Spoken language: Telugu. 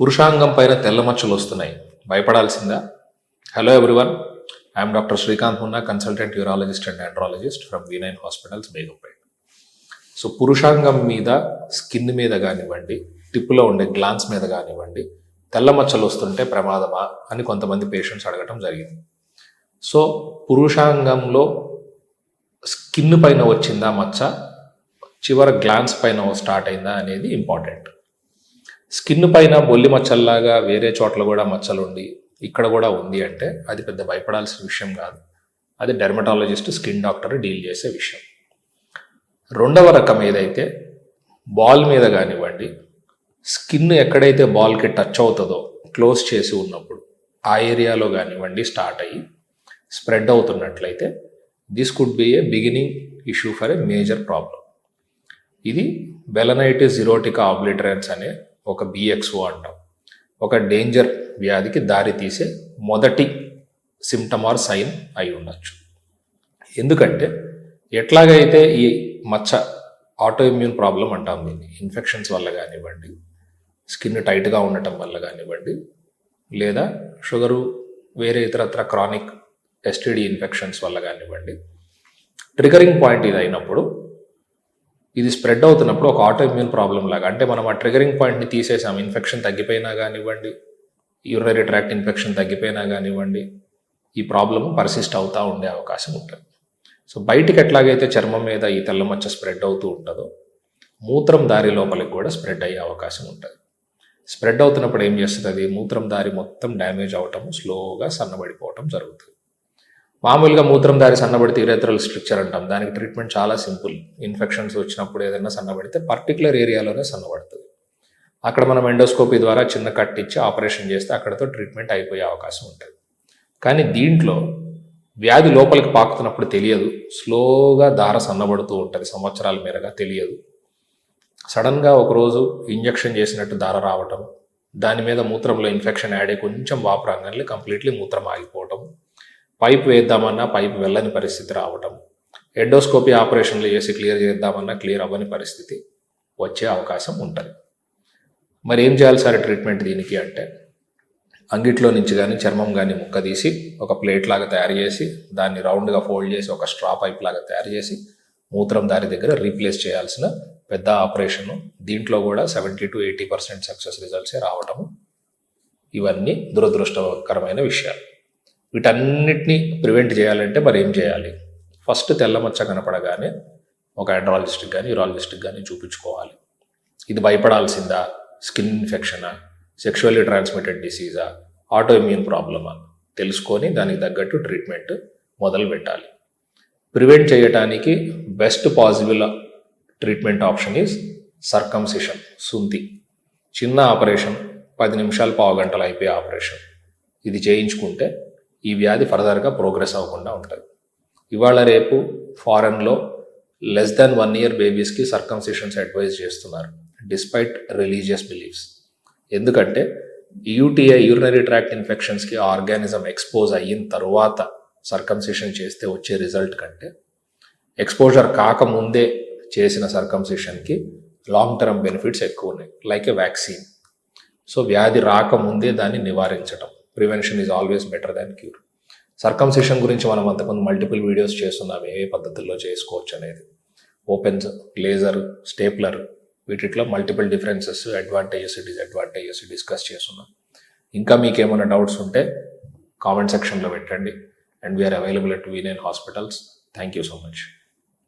పురుషాంగం పైన తెల్ల మచ్చలు వస్తున్నాయి. భయపడాల్సిందా? Hello everyone I'm doctor Srikanth Munna consultant urologist and andrologist from V nine hospitals Begumpet so పురుషాంగం మీద స్కిన్ మీద కానివ్వండి టిప్పులో ఉండే గ్లాన్స్ మీద కానివ్వండి తెల్ల మచ్చలు వస్తుంటే ప్రమాదమా అని కొంతమంది పేషెంట్స్ అడగటం జరిగింది. సో పురుషాంగంలో స్కిన్ పైన వచ్చిందా మచ్చ? చివర గ్లాన్స్ పైన స్టార్ట్ అయిందా అనేది ఇంపార్టెంట్ స్కిన్ పైన బొల్లి మచ్చల్లాగా వేరే చోట్ల కూడా మచ్చలు ఉండి ఇక్కడ కూడా ఉంది అంటే అది పెద్ద భయపడాల్సిన విషయం కాదు. అది డెర్మటాలజిస్ట్ స్కిన్ డాక్టర్ డీల్ చేసే విషయం. రెండవ రకం ఏదైతే బాల్ మీద కానివ్వండి స్కిన్ ఎక్కడైతే బాల్కి టచ్ అవుతుందో క్లోజ్ చేసి ఉన్నప్పుడు ఆ ఏరియాలో కానివ్వండి స్టార్ట్ అయ్యి spread అవుతున్నట్లయితే this could be a beginning issue for a major problem ఇది బెలనైటిస్ జిరోటికా ఆబ్లిటరెన్స్ అనే ఒక బిఎక్స్ఓ అంటాం. ఒక డేంజర్ వ్యాధికి దారి తీసే మొదటి సిమ్టమ్ ఆర్ సైన్ అయి ఉండొచ్చు. ఎందుకంటే ఎట్లాగైతే ఈ మచ్చ ఆటో ఇమ్యూన్ ప్రాబ్లం అంటాం దీన్ని ఇన్ఫెక్షన్స్ వల్ల కానివ్వండి స్కిన్ టైట్గా ఉండటం వల్ల కానివ్వండి లేదా షుగరు వేరే ఇతరత్ర క్రానిక్ ఎస్టీడీ ఇన్ఫెక్షన్స్ వల్ల కానివ్వండి ట్రిగరింగ్ పాయింట్ ఇది అయినప్పుడు ఇది స్ప్రెడ్ అవుతున్నప్పుడు ఒక ఆటో ఇమ్యూన్ ప్రాబ్లం లాగా అంటే మనం ఆ ట్రిగరింగ్ పాయింట్ని తీసేసాం ఇన్ఫెక్షన్ తగ్గిపోయినా కానివ్వండి యూరినరీ ట్రాక్ట్ ఇన్ఫెక్షన్ తగ్గిపోయినా కానివ్వండి ఈ ప్రాబ్లము పర్సిస్ట్ అవుతూ ఉండే అవకాశం ఉంటుంది. సో బయటికి ఎట్లాగైతే చర్మం మీద ఈ తెల్లమచ్చ స్ప్రెడ్ అవుతూ ఉంటుందో మూత్రం దారి లోపలికి కూడా స్ప్రెడ్ అయ్యే అవకాశం ఉంటుంది. స్ప్రెడ్ అవుతున్నప్పుడు ఏం చేస్తుంది? అది మూత్రం దారి మొత్తం డ్యామేజ్ అవటం స్లోగా సన్నబడిపోవటం జరుగుతుంది. మామూలుగా మూత్రం దారి సన్నబడితే ఇరేత్రల్ స్ట్రక్చర్ అంటాం. దానికి ట్రీట్మెంట్ చాలా సింపుల్. ఇన్ఫెక్షన్స్ వచ్చినప్పుడు ఏదైనా సన్నబడితే పర్టికులర్ ఏరియాలోనే సన్నబడుతుంది. అక్కడ మనం ఎండోస్కోపీ ద్వారా చిన్న కట్ ఇచ్చి ఆపరేషన్ చేస్తే అక్కడతో ట్రీట్మెంట్ అయిపోయే అవకాశం ఉంటుంది. కానీ దీంట్లో వ్యాధి లోపలికి పాకుతున్నప్పుడు తెలియదు. స్లోగా దార సన్నబడుతూ ఉంటుంది. సంవత్సరాల మేరగా తెలియదు. సడన్గా ఒకరోజు ఇంజెక్షన్ చేసినట్టు దార రావటం దాని మీద మూత్రంలో ఇన్ఫెక్షన్ యాడ్ అయ్యి కొంచెం వాపరంగానే కంప్లీట్లీ మూత్రం ఆగిపోవటం పైప్ వేద్దామన్నా పైప్ వెళ్ళని పరిస్థితి రావటం. ఎండోస్కోపీ ఆపరేషన్లు చేసి క్లియర్ చేద్దామన్నా క్లియర్ అవ్వని పరిస్థితి వచ్చే అవకాశం ఉంటుంది. మరి ఏం చేయాలి సార్ ట్రీట్మెంట్ దీనికి అంటే? అంగిట్లో నుంచి కానీ చర్మం కానీ ముక్క తీసి ఒక ప్లేట్ లాగా తయారు చేసి దాన్ని రౌండ్గా ఫోల్డ్ చేసి ఒక స్ట్రా పైప్ లాగా తయారు చేసి మూత్రం దారి దగ్గర రీప్లేస్ చేయాల్సిన పెద్ద ఆపరేషను. దీంట్లో కూడా seventy to eighty percent success రిజల్ట్సే రావటము ఇవన్నీ దురదృష్టకరమైన విషయాలు. వీటన్నిటిని ప్రివెంట్ చేయాలంటే మరి ఏం చేయాలి? ఫస్ట్ తెల్లమచ్చ కనపడగానే ఒక ఆండ్రాలజిస్ట్కి కానీ యూరాలజిస్ట్కి కానీ చూపించుకోవాలి. ఇది భయపడాల్సిందా? స్కిన్ ఇన్ఫెక్షనా? సెక్షువల్లీ ట్రాన్స్మిటెడ్ డిసీజా? ఆటో ఇమ్యూన్ ప్రాబ్లమా? తెలుసుకొని దానికి తగ్గట్టు ట్రీట్మెంట్ మొదలు పెట్టాలి. ప్రివెంట్ చేయటానికి best possible treatment option is circumcision సుంతి. చిన్న ఆపరేషన్ పది నిమిషాలు పావు గంటలు అయిపోయే ఆపరేషన్. ఇది చేయించుకుంటే ఈ వ్యాధి ఫర్దర్గా ప్రోగ్రెస్ అవ్వకుండా ఉంటుంది. ఇవాళ రేపు ఫారెన్లో లెస్ దాన్ వన్ ఇయర్ బేబీస్కి సర్కంసిషన్స్ అడ్వైజ్ చేస్తున్నారు డిస్పైట్ రిలీజియస్ బిలీఫ్స్ ఎందుకంటే యూటీఐ యూరినరీ ట్రాక్ట్ ఇన్ఫెక్షన్స్కి ఆర్గానిజం ఎక్స్పోజ్ అయిన తర్వాత సర్కంసిషన్ చేస్తే వచ్చే రిజల్ట్ కంటే ఎక్స్పోజర్ కాకముందే చేసిన సర్కంసిషన్కి లాంగ్ టర్మ్ బెనిఫిట్స్ ఎక్కువ ఉన్నాయి లైక్ ఏ వ్యాక్సిన్ సో వ్యాధి రాకముందే దాన్ని నివారించడం prevention is always better than cure. Circumcision గురించి మనం అంతకుముందు మల్టిపుల్ వీడియోస్ చేస్తున్నాం ఏ పద్ధతుల్లో చేసుకోవచ్చు అనేది. ఓపెన్స్ లేజర్ స్టేప్లర్ వీటిలో multiple differences advantages disadvantages discuss చేస్తున్నాం. ఇంకా మీకు ఏమైనా డౌట్స్ ఉంటే కామెంట్ సెక్షన్లో పెట్టండి. And we are available at V hospitals. Thank you so much.